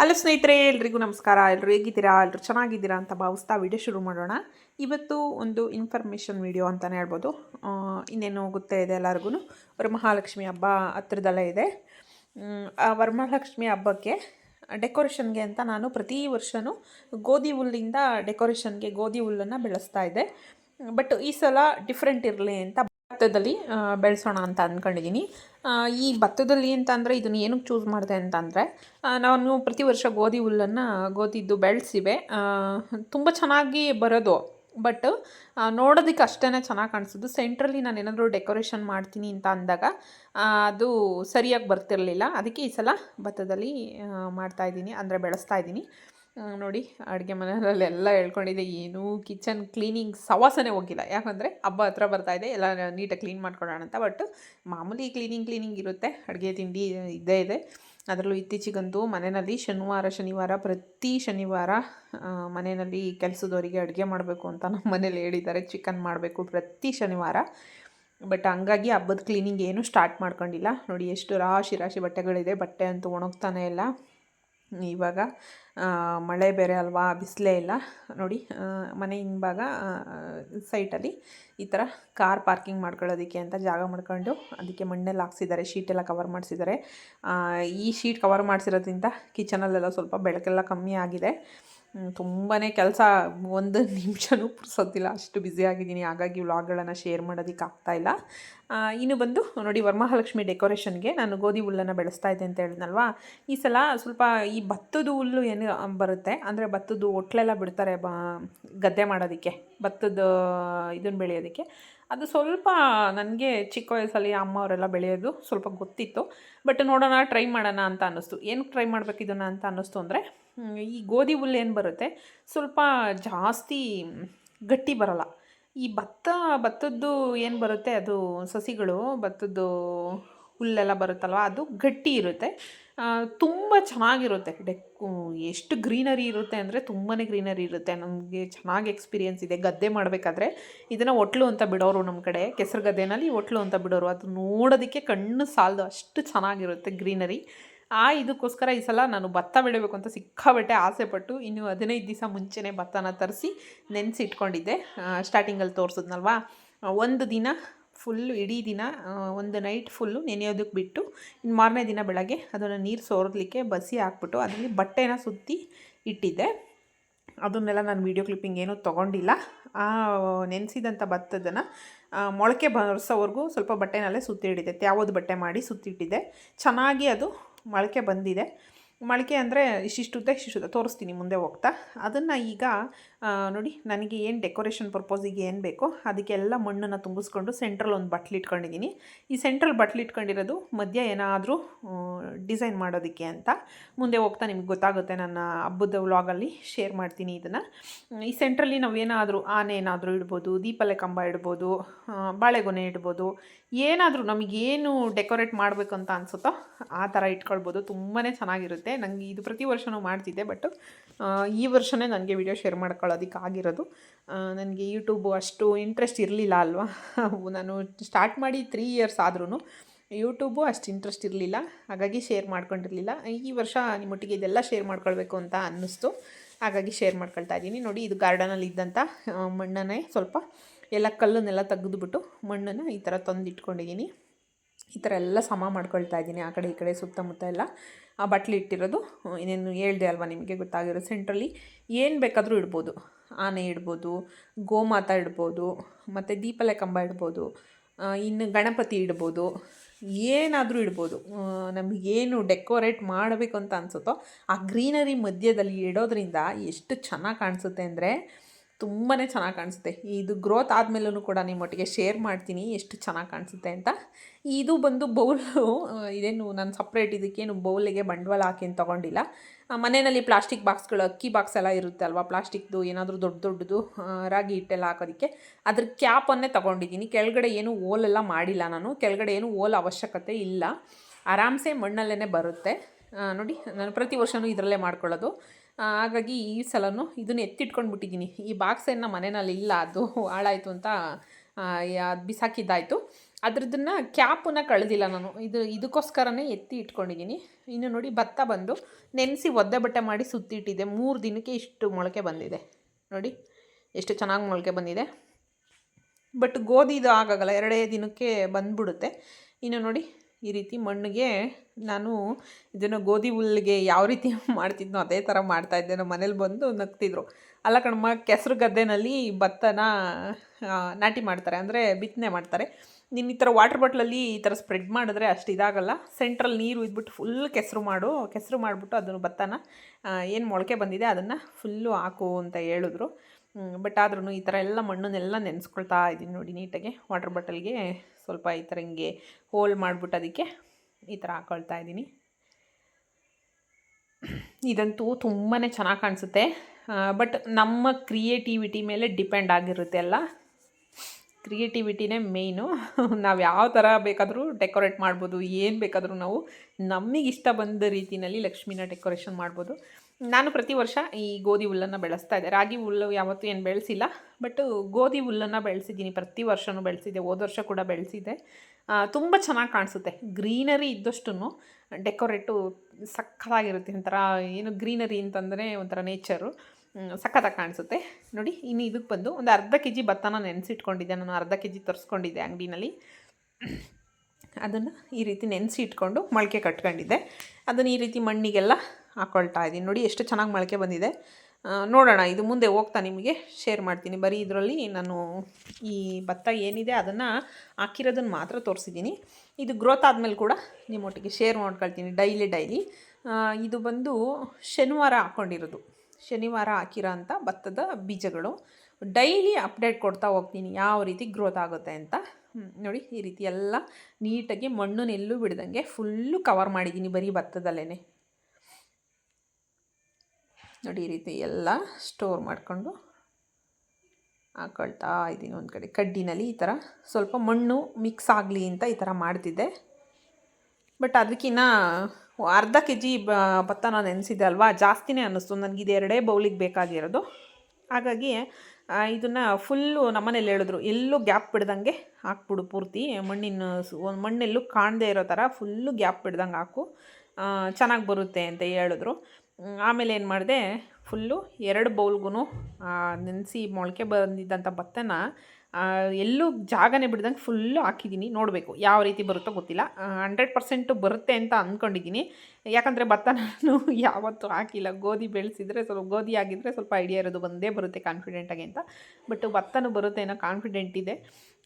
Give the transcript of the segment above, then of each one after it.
Hello ಸ್ನೇಹಿತರೆ, ಎಲ್ರಿಗೂ ನಮಸ್ಕಾರ. ಎಲ್ಲರೂ ಹೇಗಿದ್ದೀರಾ? ಎಲ್ಲರೂ ಚೆನ್ನಾಗಿದ್ದೀರಾ ಅಂತ ಭಾವಿಸ್ತಾ ವಿಡಿಯೋ ಶುರು ಮಾಡೋಣ. ಇವತ್ತು ಒಂದು ಇನ್ಫಾರ್ಮೇಷನ್ ವಿಡಿಯೋ ಅಂತಲೇ ಹೇಳ್ಬೋದು. ಇನ್ನೇನು ಗೊತ್ತೇ ಇದೆ ಎಲ್ಲರಿಗೂ ವರಮಹಾಲಕ್ಷ್ಮಿ ಹಬ್ಬ ಹತ್ರದಲ್ಲೇ ಇದೆ. ಆ ವರಮಹಾಲಕ್ಷ್ಮಿ ಹಬ್ಬಕ್ಕೆ ಡೆಕೋರೇಷನ್ಗೆ ಅಂತ ನಾನು ಪ್ರತಿ ವರ್ಷವೂ ಗೋಧಿ ಹುಲ್ಲಿಂದ ಡೆಕೋರೇಷನ್ಗೆ ಗೋಧಿ ಹುಲ್ಲನ್ನು ಬೆಳೆಸ್ತಾ ಇದ್ದೆ. ಬಟ್ ಈ ಸಲ ಡಿಫ್ರೆಂಟ್ ಇರಲಿ ಅಂತ ಭತ್ತದಲ್ಲಿ ಬೆಳೆಸೋಣ ಅಂತ ಅಂದ್ಕೊಂಡಿದ್ದೀನಿ ಈ ಭತ್ತದಲ್ಲಿ ಅಂತ ಅಂದರೆ ಇದನ್ನು ಏನಕ್ಕೆ ಚೂಸ್ ಮಾಡಿದೆ ಅಂತ ಅಂದರೆ ನಾನು ಪ್ರತಿ ವರ್ಷ ಗೋಧಿ ಹುಲ್ಲನ್ನು ಗೋಧಿದ್ದು ಬೆಳೆಸಿವೆ. ತುಂಬ ಚೆನ್ನಾಗಿ ಬರೋದು. ಬಟ್ ನೋಡೋದಕ್ಕೆ ಅಷ್ಟೇ ಚೆನ್ನಾಗಿ ಕಾಣಿಸೋದು. ಸೆಂಟ್ರಲ್ಲಿ ನಾನು ಏನಾದರೂ ಡೆಕೋರೇಷನ್ ಮಾಡ್ತೀನಿ ಅಂತ ಅಂದಾಗ ಅದು ಸರಿಯಾಗಿ ಬರ್ತಿರಲಿಲ್ಲ. ಅದಕ್ಕೆ ಈ ಸಲ ಭತ್ತದಲ್ಲಿ ಮಾಡ್ತಾಯಿದ್ದೀನಿ ಅಂದರೆ ಬೆಳೆಸ್ತಾ ಇದ್ದೀನಿ. ನೋಡಿ ಅಡುಗೆ ಮನೆಯಲ್ಲೆಲ್ಲ ಹೇಳ್ಕೊಂಡಿದ್ದೆ ಏನು ಕಿಚನ್ ಕ್ಲೀನಿಂಗ್ ಸವಾಸನೆ ಹೋಗಿಲ್ಲ. ಯಾಕಂದರೆ ಹಬ್ಬ ಹತ್ರ ಬರ್ತಾ ಇದೆ, ಎಲ್ಲ ನೀಟಾಗಿ ಕ್ಲೀನ್ ಮಾಡ್ಕೊಳ್ಳೋಣ ಅಂತ. ಬಟ್ ಮಾಮೂಲಿ ಕ್ಲೀನಿಂಗ್ ಕ್ಲೀನಿಂಗ್ ಇರುತ್ತೆ, ಅಡುಗೆ ತಿಂಡಿ ಇದ್ದೇ ಇದೆ. ಅದರಲ್ಲೂ ಇತ್ತೀಚೆಗಂತೂ ಮನೆಯಲ್ಲಿ ಶನಿವಾರ ಶನಿವಾರ, ಪ್ರತಿ ಶನಿವಾರ ಮನೆಯಲ್ಲಿ ಕೆಲಸದವರಿಗೆ ಅಡುಗೆ ಮಾಡಬೇಕು ಅಂತ ನಮ್ಮ ಮನೇಲಿ ಹೇಳಿದ್ದಾರೆ ಚಿಕನ್ ಮಾಡಬೇಕು ಪ್ರತಿ ಶನಿವಾರ. ಬಟ್ ಹಂಗಾಗಿ ಹಬ್ಬದ ಕ್ಲೀನಿಂಗ್ ಏನೂ ಸ್ಟಾರ್ಟ್ ಮಾಡ್ಕೊಂಡಿಲ್ಲ. ನೋಡಿ ಎಷ್ಟು ರಾಶಿ ರಾಶಿ ಬಟ್ಟೆಗಳಿದೆ, ಬಟ್ಟೆ ಅಂತೂ ಒಣಗ್ತಾನೆ ಇಲ್ಲ. ಇವಾಗ ಮಳೆ ಬೇರೆ ಅಲ್ವಾ, ಬಿಸಿಲೇ ಇಲ್ಲ. ನೋಡಿ ಮನೆ ಹಿಂಭಾಗ ಸೈಟಲ್ಲಿ ಈ ಥರ ಕಾರ್ ಪಾರ್ಕಿಂಗ್ ಮಾಡ್ಕೊಳ್ಳೋದಕ್ಕೆ ಅಂತ ಜಾಗ ಮಾಡ್ಕೊಂಡು ಅದಕ್ಕೆ ಮಣ್ಣೆಲ್ಲ ಹಾಕ್ಸಿದ್ದಾರೆ, ಶೀಟೆಲ್ಲ ಕವರ್ ಮಾಡಿಸಿದ್ದಾರೆ. ಈ ಶೀಟ್ ಕವರ್ ಮಾಡಿಸಿರೋದ್ರಿಂದ ಕಿಚನಲ್ಲೆಲ್ಲ ಸ್ವಲ್ಪ ಬೆಳಕೆಲ್ಲ ಕಮ್ಮಿ ಆಗಿದೆ. ತುಂಬಾ ಕೆಲಸ ಒಂದು ನಿಮಿಷನೂ ಪುರ್ಸೋದಿಲ್ಲ ಅಷ್ಟು ಬ್ಯುಸಿ ಆಗಿದ್ದೀನಿ. ಹಾಗಾಗಿ ವ್ಲಾಗ್ಗಳನ್ನು ಶೇರ್ ಮಾಡೋದಕ್ಕೆ ಆಗ್ತಾಯಿಲ್ಲ ಇನ್ನು ಬಂದು ನೋಡಿ ವರ್ಮಹಾಲಕ್ಷ್ಮಿ ಡೆಕೋರೇಷನ್ಗೆ ನಾನು ಗೋಧಿ ಹುಲ್ಲನ್ನು ಬೆಳೆಸ್ತಾ ಇದ್ದೆ ಅಂತ ಹೇಳಿದ್ನಲ್ವಾ? ಈ ಸಲ ಸ್ವಲ್ಪ ಈ ಭತ್ತದ ಹುಲ್ಲು ಏನು ಬರುತ್ತೆ. ಅಂದರೆ ಭತ್ತದ ಒಟ್ಲೆಲ್ಲ ಬಿಡ್ತಾರೆ ಬ, ಗದ್ದೆ ಮಾಡೋದಕ್ಕೆ. ಭತ್ತದ ಇದನ್ನು ಬೆಳೆಯೋದಕ್ಕೆ. ಅದು ಸ್ವಲ್ಪ ನನಗೆ ಚಿಕ್ಕ ವಯಸ್ಸಲ್ಲಿ ಅಮ್ಮ ಅವರೆಲ್ಲ ಬೆಳೆಯೋದು ಸ್ವಲ್ಪ ಗೊತ್ತಿತ್ತು. ಬಟ್ ನೋಡೋಣ, ಟ್ರೈ ಮಾಡೋಣ ಅಂತ ಅನ್ನಿಸ್ತು. ಏನಕ್ಕೆ ಟ್ರೈ ಮಾಡ್ಬೇಕು ಇದನ್ನು ಅಂತ ಅನ್ನಿಸ್ತು ಅಂದರೆ ಈ ಗೋಧಿ ಹುಲ್ಲು ಏನು ಬರುತ್ತೆ? ಸ್ವಲ್ಪ ಜಾಸ್ತಿ ಗಟ್ಟಿ ಬರಲ್ಲ. ಈ ಭತ್ತ, ಭತ್ತದ್ದು ಏನು ಬರುತ್ತೆ? ಅದು ಸಸಿಗಳು, ಭತ್ತದ್ದು ಹುಲ್ಲೆಲ್ಲ ಬರುತ್ತಲ್ವ, ಅದು ಗಟ್ಟಿ ಇರುತ್ತೆ. ತುಂಬ ಚೆನ್ನಾಗಿರುತ್ತೆ. ಡೆಕ್ಕು ಎಷ್ಟು ಗ್ರೀನರಿ ಇರುತ್ತೆ ಅಂದರೆ ತುಂಬಾ ಗ್ರೀನರಿ ಇರುತ್ತೆ. ನಮಗೆ ಚೆನ್ನಾಗಿ ಎಕ್ಸ್ಪೀರಿಯೆನ್ಸ್ ಇದೆ. ಗದ್ದೆ ಮಾಡಬೇಕಾದ್ರೆ ಇದನ್ನು ಒಟ್ಲು ಅಂತ ಬಿಡೋರು ನಮ್ಮ ಕಡೆ. ಕೆಸರು ಗದ್ದೆನಲ್ಲಿ ಒಟ್ಲು ಅಂತ ಬಿಡೋರು. ಅದು ನೋಡೋದಕ್ಕೆ ಕಣ್ಣು ಸಾಲದು. ಅಷ್ಟು ಚೆನ್ನಾಗಿರುತ್ತೆ ಗ್ರೀನರಿ. ಆ ಇದಕ್ಕೋಸ್ಕರ ಈ ಸಲ ನಾನು ಭತ್ತ ಬೆಳಿಬೇಕು ಅಂತ ಸಿಕ್ಕಾಬಟ್ಟೆ ಆಸೆ ಪಟ್ಟು ಇನ್ನು ಹದಿನೈದು ದಿವಸ ಮುಂಚೆನೇ ಭತ್ತನ ತರಿಸಿ ನೆನೆಸಿ ಇಟ್ಕೊಂಡಿದ್ದೆ ಸ್ಟಾರ್ಟಿಂಗಲ್ಲಿ ತೋರಿಸಿದ್ನಲ್ವಾ? ಒಂದು ದಿನ ಫುಲ್ಲು ಇಡೀ ದಿನ ಒಂದು ನೈಟ್ ಫುಲ್ಲು ನೆನೆಯೋದಕ್ಕೆ ಬಿಟ್ಟು ಇನ್ನು ಮಾರನೇ ದಿನ ಬೆಳಗ್ಗೆ ಅದನ್ನು ನೀರು ಸೋರಲಿಕ್ಕೆ ಬಸಿ ಹಾಕ್ಬಿಟ್ಟು ಅದರಲ್ಲಿ ಬಟ್ಟೆನ ಸುತ್ತಿ ಇಟ್ಟಿದ್ದೆ. ಅದನ್ನೆಲ್ಲ ನಾನು ವೀಡಿಯೋ ಕ್ಲಿಪ್ಪಿಂಗ್ ಏನೂ ತೊಗೊಂಡಿಲ್ಲ. ಆ ನೆನೆಸಿದಂಥ ಭತ್ತದನ್ನು ಮೊಳಕೆ ಬರ್ಸೋವರೆಗೂ ಸ್ವಲ್ಪ ಬಟ್ಟೆನಲ್ಲೇ ಸುತ್ತಿ ಹಿಡಿದೆ ತ್ಯಾವೋದು ಬಟ್ಟೆ ಮಾಡಿ ಸುತ್ತಿಟ್ಟಿದ್ದೆ ಚೆನ್ನಾಗಿ ಅದು ಮೊಳಕೆ ಬಂದಿದೆ. ಮೊಳಕೆ ಅಂದರೆ ಇಷ್ಟಿಷ್ಟುದ್ದ ಇಷ್ಟಿಷ್ಟುದ್ದ ತೋರಿಸ್ತೀನಿ ಮುಂದೆ ಹೋಗ್ತಾ. ಅದನ್ನು ಈಗ ನೋಡಿ, ನನಗೆ ಏನು ಡೆಕೋರೇಷನ್ ಪರ್ಪೋಸಿಗೆ ಏನು ಬೇಕೋ ಅದಕ್ಕೆಲ್ಲ ಮಣ್ಣನ್ನು ತುಂಬಿಸ್ಕೊಂಡು ಸೆಂಟ್ರಲ್ ಒಂದು ಬಟ್ಲು ಇಟ್ಕೊಂಡಿದ್ದೀನಿ. ಈ ಸೆಂಟ್ರಲ್ ಬಟ್ಲು ಇಟ್ಕೊಂಡಿರೋದು ಮಧ್ಯ ಏನಾದರೂ ಡಿಸೈನ್ ಮಾಡೋದಕ್ಕೆ ಅಂತ. ಮುಂದೆ ಹೋಗ್ತಾ ನಿಮ್ಗೆ ಗೊತ್ತಾಗುತ್ತೆ, ನನ್ನ ಹಬ್ಬದ ವ್ಲಾಗಲ್ಲಿ ಶೇರ್ ಮಾಡ್ತೀನಿ ಇದನ್ನು. ಈ ಸೆಂಟ್ರಲ್ಲಿ ನಾವು ಏನಾದರೂ ಆನೆ ಏನಾದರೂ ಇಡ್ಬೋದು ದೀಪಲೆ ಕಂಬ ಇಡ್ಬೋದು ಬಾಳೆಗೊನೆ ಇಡ್ಬೋದು, ಏನಾದರೂ ನಮಗೇನು ಡೆಕೋರೇಟ್ ಮಾಡಬೇಕು ಅಂತ ಅನಿಸುತ್ತೋ ಆ ಥರ ಇಟ್ಕೊಳ್ಬೋದು. ತುಂಬಾ ಚೆನ್ನಾಗಿರುತ್ತೆ. ನನಗೆ ಇದು ಪ್ರತಿ ವರ್ಷವೂ ಮಾಡ್ತಿದ್ದೆ ಬಟ್ ಈ ವರ್ಷವೇ ನನಗೆ ವಿಡಿಯೋ ಶೇರ್ ಮಾಡ್ಕೊಳ್ಳೋದಕ್ಕೆ ಆಗಿರೋದು. ನನಗೆ ಯೂಟ್ಯೂಬು ಅಷ್ಟು ಇಂಟ್ರೆಸ್ಟ್ ಇರಲಿಲ್ಲ ಅಲ್ವಾ? ನಾನು ಸ್ಟಾರ್ಟ್ ಮಾಡಿ ತ್ರೀ ಇಯರ್ಸ್ ಆದ್ರೂ ಯೂಟ್ಯೂಬು ಅಷ್ಟು ಇಂಟ್ರೆಸ್ಟ್ ಇರಲಿಲ್ಲ. ಹಾಗಾಗಿ ಶೇರ್ ಮಾಡ್ಕೊಂಡಿರಲಿಲ್ಲ. ಈ ವರ್ಷ ನಿಮ್ಮೊಟ್ಟಿಗೆ ಇದೆಲ್ಲ ಶೇರ್ ಮಾಡ್ಕೊಳ್ಬೇಕು ಅಂತ ಅನ್ನಿಸ್ತು. ಹಾಗಾಗಿ ಶೇರ್ ಮಾಡ್ಕೊಳ್ತಾ ಇದ್ದೀನಿ. ನೋಡಿ, ಇದು ಗಾರ್ಡನಲ್ಲಿ ಇದ್ದಂಥ ಮಣ್ಣನ್ನೇ ಸ್ವಲ್ಪ ಎಲ್ಲ ಕಲ್ಲನ್ನೆಲ್ಲ ತೆಗೆದುಬಿಟ್ಟು ಮಣ್ಣನ್ನು ಈ ಥರ ತಂದು ಇಟ್ಕೊಂಡಿದ್ದೀನಿ ಈ ಥರ ಎಲ್ಲ ಸಮ ಮಾಡ್ಕೊಳ್ತಾ ಇದ್ದೀನಿ. ಆ ಕಡೆ ಈ ಕಡೆ ಸುತ್ತಮುತ್ತ ಎಲ್ಲ. ಆ ಬಟ್ಲಿ ಇಟ್ಟಿರೋದು. ಇನ್ನೇನು ಹೇಳ್ದೆ ಅಲ್ವಾ ನಿಮಗೆ ಗೊತ್ತಾಗಿರೋ ಸೆಂಟ್ರಲ್ಲಿ. ಏನು ಬೇಕಾದರೂ ಇಡ್ಬೋದು. ಆನೆ ಇಡ್ಬೋದು, ಗೋಮಾತ ಇಡ್ಬೋದು, ಮತ್ತು ದೀಪಲೆ ಕಂಬ ಇಡ್ಬೋದು ಇನ್ನು ಗಣಪತಿ ಇಡ್ಬೋದು, ಏನಾದರೂ ಇಡ್ಬೋದು. ನಮಗೇನು ಡೆಕೋರೇಟ್ ಮಾಡಬೇಕು ಅಂತ ಅನಿಸುತ್ತೋ, ಆ ಗ್ರೀನರಿ ಮಧ್ಯದಲ್ಲಿ ಇಡೋದ್ರಿಂದ ಎಷ್ಟು ಚೆನ್ನಾಗಿ ಕಾಣಿಸುತ್ತೆ ಅಂದರೆ ತುಂಬಾ ಚೆನ್ನಾಗಿ ಕಾಣಿಸುತ್ತೆ. ಇದು ಗ್ರೋತ್ ಆದಮೇಲೂ ಕೂಡ ನಿಮ್ಮೊಟ್ಟಿಗೆ ಶೇರ್ ಮಾಡ್ತೀನಿ ಎಷ್ಟು ಚೆನ್ನಾಗಿ ಕಾಣಿಸುತ್ತೆ ಅಂತ. ಇದು ಬಂದು ಬೌಲು ಇದೇನು ನಾನು ಸಪ್ರೇಟ್ ಇದಕ್ಕೇನು ಬೌಲಿಗೆ ಬಂಡವಾಳ ಹಾಕಿ ಏನು ತೊಗೊಂಡಿಲ್ಲ. ಮನೆಯಲ್ಲಿ ಪ್ಲಾಸ್ಟಿಕ್ ಬಾಕ್ಸ್ಗಳು ಅಕ್ಕಿ ಬಾಕ್ಸ್ ಎಲ್ಲ ಇರುತ್ತೆ ಅಲ್ವಾ? ಪ್ಲಾಸ್ಟಿಕ್ದು ಏನಾದರೂ ದೊಡ್ಡ ದೊಡ್ಡದು ರಾಗಿ ಹಿಟ್ಟೆಲ್ಲ ಹಾಕೋದಕ್ಕೆ. ಅದ್ರ ಕ್ಯಾಪನ್ನೇ ತೊಗೊಂಡಿದ್ದೀನಿ. ಕೆಳಗಡೆ ಏನು ಓಲೆಲ್ಲ ಮಾಡಿಲ್ಲ ನಾನು. ಕೆಳಗಡೆ ಏನು ಓಲ್ ಅವಶ್ಯಕತೆ ಇಲ್ಲ. ಆರಾಮ್ಸೆ ಮಣ್ಣಲ್ಲೇ ಬರುತ್ತೆ. ನೋಡಿ, ನಾನು ಪ್ರತಿ ವರ್ಷವೂ ಇದರಲ್ಲೇ ಮಾಡ್ಕೊಳ್ಳೋದು. ಹಾಗಾಗಿ ಈ ಸಲನೂ ಇದನ್ನು ಎತ್ತಿಟ್ಕೊಂಡು ಬಿಟ್ಟಿದ್ದೀನಿ ಈ ಬಾಕ್ಸ್ ಏನು ನಮ್ಮ ಮನೆಯಲ್ಲಿ ಇಲ್ಲ, ಅದು ಹಾಳಾಯಿತು ಅಂತ ಅದು ಬಿಸಾಕಿದ್ದಾಯಿತು. ಅದ್ರದ್ದನ್ನು ಕ್ಯಾಪನ್ನ ಕಳೆದಿಲ್ಲ ನಾನು. ಇದು, ಇದಕ್ಕೋಸ್ಕರನೇ ಎತ್ತಿ ಇಟ್ಕೊಂಡಿದ್ದೀನಿ. ಇನ್ನು ನೋಡಿ, ಭತ್ತ ಬಂದು ನೆನೆಸಿ ಒದ್ದೆ ಬಟ್ಟೆ ಮಾಡಿ ಸುತ್ತಿಟ್ಟಿದ್ದೆ ಮೂರು ದಿನಕ್ಕೆ ಇಷ್ಟು ಮೊಳಕೆ ಬಂದಿದೆ. ನೋಡಿ, ಎಷ್ಟು ಚೆನ್ನಾಗಿ ಮೊಳಕೆ ಬಂದಿದೆ. ಬಟ್ ಗೋಧಿದು ಆಗೋಲ್ಲ ಎರಡೇ ದಿನಕ್ಕೆ ಬಂದ್ಬಿಡುತ್ತೆ. ಇನ್ನು ನೋಡಿ ಈ ರೀತಿ ಮಣ್ಣಿಗೆ ನಾನು ಇದನ್ನು ಗೋಧಿ ಹುಲ್ಲಿಗೆ ಯಾವ ರೀತಿ ಮಾಡ್ತಿದ್ನೋ ಅದೇ ಥರ ಮಾಡ್ತಾಯಿದ್ದೆ ನಮ್ಮ ಮನೇಲಿ ಬಂದು ನಗ್ತಿದ್ರು. ಅಲ್ಲ ಕಣಮ್ಮ, ಕೆಸರು ಗದ್ದೆನಲ್ಲಿ ಭತ್ತನ ನಾಟಿ ಮಾಡ್ತಾರೆ. ಅಂದರೆ ಬಿತ್ತನೆ ಮಾಡ್ತಾರೆ. ನೀನು ಈ ಥರ ವಾಟರ್ ಬಾಟ್ಲಲ್ಲಿ ಈ ಥರ ಸ್ಪ್ರೆಡ್ ಮಾಡಿದ್ರೆ ಅಷ್ಟು ಇದಾಗಲ್ಲ. ಸೆಂಟ್ರಲ್ಲಿ ನೀರು ಇದ್ಬಿಟ್ಟು ಫುಲ್ ಕೆಸರು ಮಾಡು. ಕೆಸರು ಮಾಡಿಬಿಟ್ಟು ಅದನ್ನು ಭತ್ತನ ಏನು ಮೊಳಕೆ ಬಂದಿದೆ ಅದನ್ನು ಫುಲ್ಲು ಹಾಕು ಅಂತ ಹೇಳಿದ್ರು. ಬಟ್ ಆದ್ರೂ ಈ ಥರ ಎಲ್ಲ ಮಣ್ಣನ್ನೆಲ್ಲ ನೆನೆಸ್ಕೊಳ್ತಾ ಇದ್ದೀನಿ ನೋಡಿ ನೀಟಾಗಿ. ವಾಟರ್ ಬಾಟಲ್ಗೆ ಸ್ವಲ್ಪ ಈ ಥರ ಹಿಂಗೆ ಹೋಲ್ ಮಾಡಿಬಿಟ್ಟು ಅದಕ್ಕೆ ಈ ಥರ ಹಾಕೊಳ್ತಾ ಇದ್ದೀನಿ. ಇದಂತೂ ತುಂಬಾ ಚೆನ್ನಾಗಿ ಕಾಣಿಸುತ್ತೆ. ಬಟ್ ನಮ್ಮ ಕ್ರಿಯೇಟಿವಿಟಿ ಮೇಲೆ ಡಿಪೆಂಡ್ ಆಗಿರುತ್ತೆ ಅಲ್ಲ? ಕ್ರಿಯೇಟಿವಿಟಿನೇ ಮೇಯ್ನು. ನಾವು ಯಾವ ಥರ ಬೇಕಾದರೂ ಡೆಕೋರೇಟ್ ಮಾಡ್ಬೋದು, ಏನು ಬೇಕಾದರೂ ನಾವು ನಮಗೆ ಇಷ್ಟ ಬಂದ ರೀತಿಯಲ್ಲಿ ಲಕ್ಷ್ಮೀನ ಡೆಕೋರೇಷನ್ ಮಾಡ್ಬೋದು. ನಾನು ಪ್ರತಿ ವರ್ಷ ಈ ಗೋಧಿ ಹುಲ್ಲನ್ನು ಬೆಳೆಸ್ತಾ ಇದ್ದೆ. ರಾಗಿ ಹುಲ್ಲು ಯಾವತ್ತೂ ಏನು ಬೆಳೆಸಿಲ್ಲ ಬಟ್ ಗೋಧಿ ಹುಲ್ಲನ್ನು ಬೆಳೆಸಿದ್ದೀನಿ. ಪ್ರತಿ ವರ್ಷವೂ ಬೆಳೆಸಿದ್ದೆ. ಹೋದ ವರ್ಷ ಕೂಡ ಬೆಳೆಸಿದ್ದೆ. ತುಂಬ ಚೆನ್ನಾಗಿ ಕಾಣಿಸುತ್ತೆ. ಗ್ರೀನರಿ ಇದ್ದಷ್ಟು ಡೆಕೋರೇಟು ಸಕ್ಕತ್ತಾಗಿರುತ್ತೆ ಒಂಥರ ಏನು ಗ್ರೀನರಿ ಅಂತಂದರೆ ಒಂಥರ ನೇಚರು. ಸಖತ್ತಾಗಿ ಕಾಣಿಸುತ್ತೆ. ನೋಡಿ, ಇನ್ನು ಇದಕ್ಕೆ ಬಂದು ಒಂದು ಅರ್ಧ ಕೆ ಜಿ ಭತ್ತನ ನೆನೆಸಿಟ್ಕೊಂಡಿದ್ದೆ. ನಾನು ಅರ್ಧ ಕೆ ಜಿ ತರಿಸ್ಕೊಂಡಿದ್ದೆ ಅಂಗಡಿನಲ್ಲಿ. ಅದನ್ನು ಈ ರೀತಿ ನೆನೆಸಿ ಇಟ್ಕೊಂಡು ಮೊಳಕೆ ಕಟ್ಕೊಂಡಿದ್ದೆ. ಅದನ್ನು ಈ ರೀತಿ ಮಣ್ಣಿಗೆಲ್ಲ ಹಾಕ್ಕೊಳ್ತಾ ಇದ್ದೀನಿ. ನೋಡಿ ಎಷ್ಟು ಚೆನ್ನಾಗಿ ಮೊಳಕೆ ಬಂದಿದೆ. ನೋಡೋಣ, ಇದು ಮುಂದೆ ಹೋಗ್ತಾ ನಿಮಗೆ ಶೇರ್ ಮಾಡ್ತೀನಿ. ಬರೀ ಇದರಲ್ಲಿ ನಾನು ಈ ಭತ್ತ ಏನಿದೆ ಅದನ್ನು ಹಾಕಿರೋದನ್ನು ಮಾತ್ರ ತೋರಿಸಿದ್ದೀನಿ. ಇದು ಗ್ರೋತ್ ಆದಮೇಲೆ ಕೂಡ ನಿಮ್ಮೊಟ್ಟಿಗೆ ಶೇರ್ ಮಾಡ್ಕೊಳ್ತೀನಿ ಡೈಲಿ ಡೈಲಿ ಇದು ಬಂದು ಶನಿವಾರ ಹಾಕ್ಕೊಂಡಿರೋದು ಶನಿವಾರ ಹಾಕಿರೋ ಅಂಥ ಭತ್ತದ ಬೀಜಗಳು. ಡೈಲಿ ಅಪ್ಡೇಟ್ ಕೊಡ್ತಾ ಹೋಗ್ತೀನಿ, ಯಾವ ರೀತಿ ಗ್ರೋತ್ ಆಗುತ್ತೆ ಅಂತ. ನೋಡಿ ಈ ರೀತಿ ಎಲ್ಲ ನೀಟಾಗಿ ಮಣ್ಣು ನೆಲ್ಲು ಬಿಡ್ದಂಗೆ ಫುಲ್ಲು ಕವರ್ ಮಾಡಿದ್ದೀನಿ ಬರೀ ಭತ್ತದಲ್ಲೇ ನೋಡಿ ಈ ರೀತಿ ಎಲ್ಲ ಸ್ಟೋರ್ ಮಾಡಿಕೊಂಡು ಹಾಕೊಳ್ತಾ ಇದ್ದೀನಿ ಒಂದು ಕಡೆ. ಕಡ್ಡಿನಲ್ಲಿ ಈ ಥರ ಸ್ವಲ್ಪ ಮಣ್ಣು ಮಿಕ್ಸ್ ಆಗಲಿ ಅಂತ ಈ ಥರ ಮಾಡ್ತಿದ್ದೆ. ಬಟ್ ಅದಕ್ಕಿಂತ ಅರ್ಧ ಕೆ ಜಿ ಬ, ಭತ್ತ ನಾನು ನೆನೆಸಿದೆ ಅಲ್ವಾ? ಜಾಸ್ತಿನೇ ಅನ್ನಿಸ್ತು. ನನಗೆ ಎರಡೇ ಬೌಲಿಗೆ ಬೇಕಾಗಿರೋದು. ಹಾಗಾಗಿ ಇದನ್ನು ಫುಲ್ಲು ನಮ್ಮನೇಲಿ ಹೇಳಿದ್ರು, ಎಲ್ಲೂ ಗ್ಯಾಪ್ ಬಿಡ್ದಂಗೆ ಹಾಕ್ಬಿಡು ಪೂರ್ತಿ, ಮಣ್ಣಿನ ಒಂದು ಮಣ್ಣೆಲ್ಲೂ ಕಾಣದೇ ಇರೋ ಥರ ಫುಲ್ಲು ಗ್ಯಾಪ್ ಬಿಡ್ದಂಗೆ ಹಾಕು. ಚೆನ್ನಾಗಿ ಬರುತ್ತೆ ಅಂತ ಹೇಳಿದ್ರು. ಆಮೇಲೆ ಏನು ಮಾಡಿದೆ ಫುಲ್ಲು ಎರಡು ಬೌಲ್ಗೂ ನೆನೆಸಿ ಮೊಳಕೆ ಬಂದಿದ್ದಂಥ ಭತ್ತನ ಎಲ್ಲೂ ಜಾಗನೇ ಬಿಡ್ದಂಗೆ ಫುಲ್ಲು ಹಾಕಿದ್ದೀನಿ. ನೋಡಬೇಕು ಯಾವ ರೀತಿ ಬರುತ್ತೋ ಗೊತ್ತಿಲ್ಲ. ಹಂಡ್ರೆಡ್ ಪರ್ಸೆಂಟು ಬರುತ್ತೆ ಅಂತ ಅಂದ್ಕೊಂಡಿದ್ದೀನಿ ಯಾಕಂದರೆ ಭತ್ತ ನಾನು ಯಾವತ್ತೂ ಹಾಕಿಲ್ಲ. ಗೋಧಿ ಬೆಳೆಸಿದರೆ ಸ್ವಲ್ಪ, ಗೋಧಿ ಆಗಿದ್ದರೆ ಸ್ವಲ್ಪ ಐಡಿಯಾ ಇರೋದು ಬಂದೇ ಬರುತ್ತೆ ಕಾನ್ಫಿಡೆಂಟಾಗಿ ಅಂತ. ಬಟ್ ಭತ್ತನೂ ಬರುತ್ತೆ ಅನ್ನೋ ಕಾನ್ಫಿಡೆಂಟ್ ಇದೆ.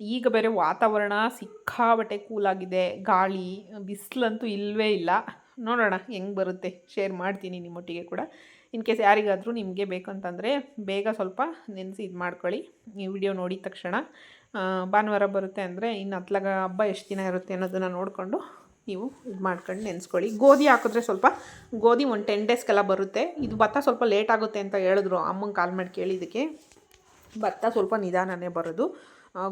ಈಗ ಬೇರೆ ವಾತಾವರಣ ಸಿಕ್ಕಾಬಟ್ಟೆ ಕೂಲಾಗಿದೆ ಗಾಳಿ, ಬಿಸಿಲಂತೂ ಇಲ್ಲವೇ ಇಲ್ಲ. ನೋಡೋಣ ಹೆಂಗೆ ಬರುತ್ತೆ. ಶೇರ್ ಮಾಡ್ತೀನಿ ನಿಮ್ಮೊಟ್ಟಿಗೆ ಕೂಡ. ಇನ್ ಕೇಸ್ ಯಾರಿಗಾದರೂ ನಿಮಗೆ ಬೇಕಂತಂದರೆ ಬೇಗ ಸ್ವಲ್ಪ ನೆನೆಸಿ ಇದು ಮಾಡ್ಕೊಳ್ಳಿ. ಈ ವಿಡಿಯೋ ನೋಡಿದ ತಕ್ಷಣ ಭಾನುವಾರ ಬರುತ್ತೆ ಅಂದರೆ ಇನ್ನು ಹತ್ಲಾಗ ಹಬ್ಬ ಎಷ್ಟು ದಿನ ಇರುತ್ತೆ ಅನ್ನೋದನ್ನು ನೋಡಿಕೊಂಡು ನೀವು ಇದು ಮಾಡ್ಕೊಂಡು ನೆನೆಸ್ಕೊಳ್ಳಿ. ಗೋಧಿ ಹಾಕಿದ್ರೆ ಸ್ವಲ್ಪ, ಗೋಧಿ ಒಂದು ಟೆನ್ ಡೇಸ್ಗೆಲ್ಲ ಬರುತ್ತೆ. ಇದು ಭತ್ತ ಸ್ವಲ್ಪ ಲೇಟ್ ಆಗುತ್ತೆ ಅಂತ ಹೇಳಿದ್ರು ಅಮ್ಮಂಗೆ ಕಾಲ್ ಮಾಡಿ ಕೇಳಿದ್ದಕ್ಕೆ ಭತ್ತ ಸ್ವಲ್ಪ ನಿಧಾನನೇ ಬರೋದು.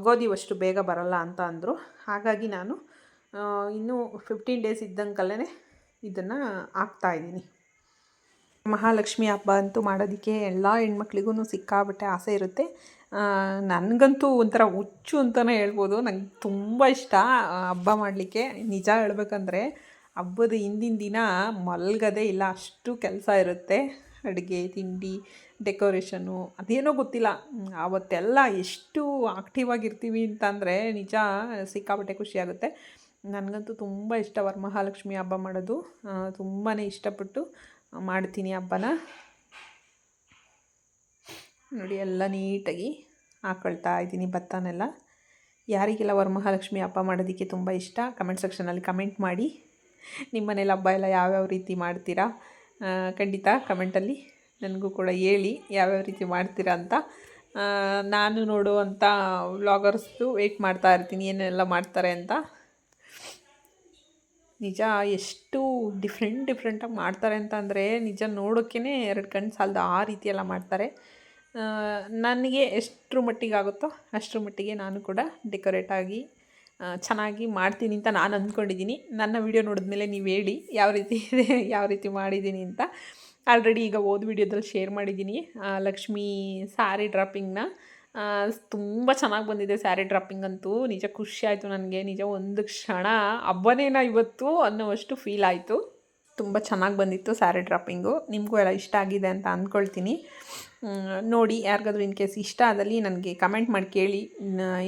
ಗೋಧಿ ಅಷ್ಟು ಬೇಗ ಬರಲ್ಲ ಅಂತ ಅಂದರು. ಹಾಗಾಗಿ ನಾನು ಇನ್ನೂ ಫಿಫ್ಟೀನ್ ಡೇಸ್ ಇದ್ದಂಕಲ್ಲೇ ಇದನ್ನು ಹಾಕ್ತಾಯಿದ್ದೀನಿ ಮಹಾಲಕ್ಷ್ಮಿ ಹಬ್ಬ ಅಂತೂ ಮಾಡೋದಕ್ಕೆ ಎಲ್ಲ ಹೆಣ್ಮಕ್ಳಿಗೂ ಸಿಕ್ಕಾಬಟ್ಟೆ ಆಸೆ ಇರುತ್ತೆ. ನನಗಂತೂ ಒಂಥರ ಹುಚ್ಚು ಅಂತಲೇ ಹೇಳ್ಬೋದು. ನಂಗೆ ತುಂಬ ಇಷ್ಟ ಹಬ್ಬ ಮಾಡಲಿಕ್ಕೆ. ನಿಜ ಹೇಳ್ಬೇಕಂದ್ರೆ ಹಬ್ಬದ ಹಿಂದಿನ ದಿನ ಮಲ್ಗದೇ ಇಲ್ಲ, ಅಷ್ಟು ಕೆಲಸ ಇರುತ್ತೆ. ಅಡುಗೆ, ತಿಂಡಿ, ಡೆಕೋರೇಷನು, ಅದೇನೋ ಗೊತ್ತಿಲ್ಲ. ಅವತ್ತೆಲ್ಲ ಎಷ್ಟು ಆಕ್ಟಿವ್ ಆಗಿರ್ತೀವಿ ಅಂತಂದರೆ ನಿಜ ಸಿಕ್ಕಾಪಟ್ಟೆ ಖುಷಿಯಾಗುತ್ತೆ ನನಗಂತೂ ತುಂಬ ಇಷ್ಟ ವರಮಹಾಲಕ್ಷ್ಮಿ ಹಬ್ಬ ಮಾಡೋದು. ತುಂಬಾ ಇಷ್ಟಪಟ್ಟು ಮಾಡ್ತೀನಿ ಹಬ್ಬನ. ನೋಡಿ ಎಲ್ಲ ನೀಟಾಗಿ ಹಾಕೊಳ್ತಾ ಇದ್ದೀನಿ ಭತ್ತನೆಲ್ಲ. ಯಾರಿಗೆಲ್ಲ ವರಮಹಾಲಕ್ಷ್ಮಿ ಹಬ್ಬ ಮಾಡೋದಕ್ಕೆ ತುಂಬ ಇಷ್ಟ ಕಮೆಂಟ್ ಸೆಕ್ಷನಲ್ಲಿ ಕಮೆಂಟ್ ಮಾಡಿ. ನಿಮ್ಮ ಮನೇಲಿ ಹಬ್ಬ ಎಲ್ಲ ಯಾವ್ಯಾವ ರೀತಿ ಮಾಡ್ತೀರಾ? ಖಂಡಿತ ಕಮೆಂಟಲ್ಲಿ ನನಗೂ ಕೂಡ ಹೇಳಿ ಯಾವ್ಯಾವ ರೀತಿ ಮಾಡ್ತೀರಾ ಅಂತ. ನಾನು ನೋಡುವಂಥ ವ್ಲಾಗರ್ಸ್ದು ವೆಯ್ಟ್ ಮಾಡ್ತಾ ಇರ್ತೀನಿ, ಏನೆಲ್ಲ ಮಾಡ್ತಾರೆ ಅಂತ. ನಿಜ ಎಷ್ಟು ಡಿಫ್ರೆಂಟ್ ಡಿಫ್ರೆಂಟಾಗಿ ಮಾಡ್ತಾರೆ ಅಂತ ಅಂದರೆ ನಿಜ ನೋಡೋಕ್ಕೇ ಎರಡು ಕಣ್ಣು ಸಾಲದು ಆ ರೀತಿಯೆಲ್ಲ ಮಾಡ್ತಾರೆ. ನನಗೆ ಎಷ್ಟರ ಮಟ್ಟಿಗೆ ಆಗುತ್ತೋ ಅಷ್ಟರ ಮಟ್ಟಿಗೆ ನಾನು ಕೂಡ ಡೆಕೋರೇಟಾಗಿ ಚೆನ್ನಾಗಿ ಮಾಡ್ತೀನಿ ಅಂತ ನಾನು ಅಂದ್ಕೊಂಡಿದ್ದೀನಿ ನನ್ನ ವಿಡಿಯೋ ನೋಡಿದ್ಮೇಲೆ ನೀವು ಹೇಳಿ ಯಾವ ರೀತಿ ಇದೆ, ಯಾವ ರೀತಿ ಮಾಡಿದ್ದೀನಿ ಅಂತ. ಆಲ್ರೆಡಿ ಈಗ ಓದ್ ವಿಡಿಯೋದಲ್ಲಿ ಶೇರ್ ಮಾಡಿದ್ದೀನಿ ಲಕ್ಷ್ಮೀ ಸ್ಯಾರಿ ಡ್ರಾಪಿಂಗ್ನ ತುಂಬ ಚೆನ್ನಾಗಿ ಬಂದಿದೆ ಸ್ಯಾರಿ ಡ್ರಾಪಿಂಗ್ ಅಂತೂ. ನಿಜ ಖುಷಿ ಆಯಿತು ನನಗೆ. ನಿಜ ಒಂದು ಕ್ಷಣ ಹಬ್ಬನೇನ ಇವತ್ತು ಅನ್ನೋವಷ್ಟು ಫೀಲ್ ಆಯಿತು. ತುಂಬ ಚೆನ್ನಾಗಿ ಬಂದಿತ್ತು ಸ್ಯಾರಿ ಡ್ರಾಪಿಂಗು ನಿಮಗೂ ಎಲ್ಲ ಇಷ್ಟ ಆಗಿದೆ ಅಂತ ಅಂದ್ಕೊಳ್ತೀನಿ ನೋಡಿ ಯಾರಿಗಾದ್ರೂ ಇನ್ ಕೇಸ್ ಇಷ್ಟ ಆದಲ್ಲಿ ನನಗೆ ಕಮೆಂಟ್ ಮಾಡಿ ಕೇಳಿ.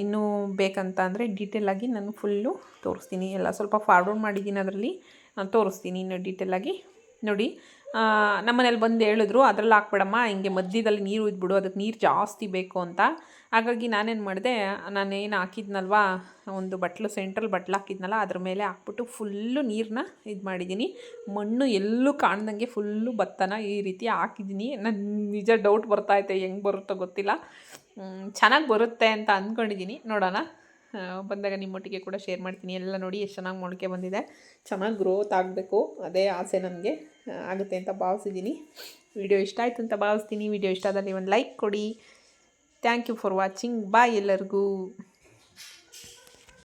ಇನ್ನೂ ಬೇಕಂತ ಅಂದರೆ ಡೀಟೇಲಾಗಿ ನಾನು ಫುಲ್ಲು ತೋರಿಸ್ತೀನಿ. ಎಲ್ಲ ಸ್ವಲ್ಪ ಫಾರ್ವರ್ಡ್ ಮಾಡಿದ್ದೀನಿ ಅದರಲ್ಲಿ. ನಾನು ತೋರಿಸ್ತೀನಿ ಇನ್ನು ಡೀಟೇಲಾಗಿ ನೋಡಿ ನಮ್ಮನೇಲಿ ಬಂದು ಹೇಳಿದ್ರು, ಅದ್ರಲ್ಲಿ ಹಾಕ್ಬೇಡಮ್ಮ, ಹಿಂಗೆ ಮಧ್ಯದಲ್ಲಿ ನೀರು ಇದ್ಬಿಡು ಅದಕ್ಕೆ ನೀರು ಜಾಸ್ತಿ ಬೇಕು ಅಂತ. ಹಾಗಾಗಿ ನಾನೇನು ಮಾಡಿದೆ, ನಾನೇನು ಹಾಕಿದ್ನಲ್ವಾ, ಒಂದು ಬಟ್ಲು, ಸೆಂಟ್ರಲ್ ಬಟ್ಲು ಹಾಕಿದ್ನಲ್ಲ, ಅದ್ರ ಮೇಲೆ ಹಾಕ್ಬಿಟ್ಟು ಫುಲ್ಲು ನೀರನ್ನ ಇದು ಮಾಡಿದ್ದೀನಿ. ಮಣ್ಣು ಎಲ್ಲೂ ಕಾಣ್ದಂಗೆ ಫುಲ್ಲು ಭತ್ತನ ಈ ರೀತಿ ಹಾಕಿದ್ದೀನಿ. ನನ್ನ ನಿಜ ಡೌಟ್ ಬರ್ತಾಯಿದೆ ಹೆಂಗೆ ಬರುತ್ತೋ ಗೊತ್ತಿಲ್ಲ. ಚೆನ್ನಾಗಿ ಬರುತ್ತೆ ಅಂತ ಅಂದ್ಕೊಂಡಿದ್ದೀನಿ ನೋಡೋಣ. ಬಂದಾಗ ನಿಮ್ಮೊಟ್ಟಿಗೆ ಕೂಡ ಶೇರ್ ಮಾಡ್ತೀನಿ. ಎಲ್ಲ ನೋಡಿ, ಎಷ್ಟು ಚೆನ್ನಾಗಿ ಮೊಳಕೆ ಬಂದಿದೆ. ಚೆನ್ನಾಗಿ ಗ್ರೋತ್ ಆಗಬೇಕು. ಅದೇ ಆಸೆ ನನಗೆ. ಆಗುತ್ತೆ ಅಂತ ಭಾವಿಸಿದ್ದೀನಿ. ವಿಡಿಯೋ ಇಷ್ಟ ಆಯಿತು ಅಂತ ಭಾವಿಸ್ತೀನಿ. ವಿಡಿಯೋ ಇಷ್ಟ ಆದಲ್ಲಿ ಒಂದು ಲೈಕ್ ಕೊಡಿ. Thank you for watching bye ಎಲ್ಲರಿಗೂ.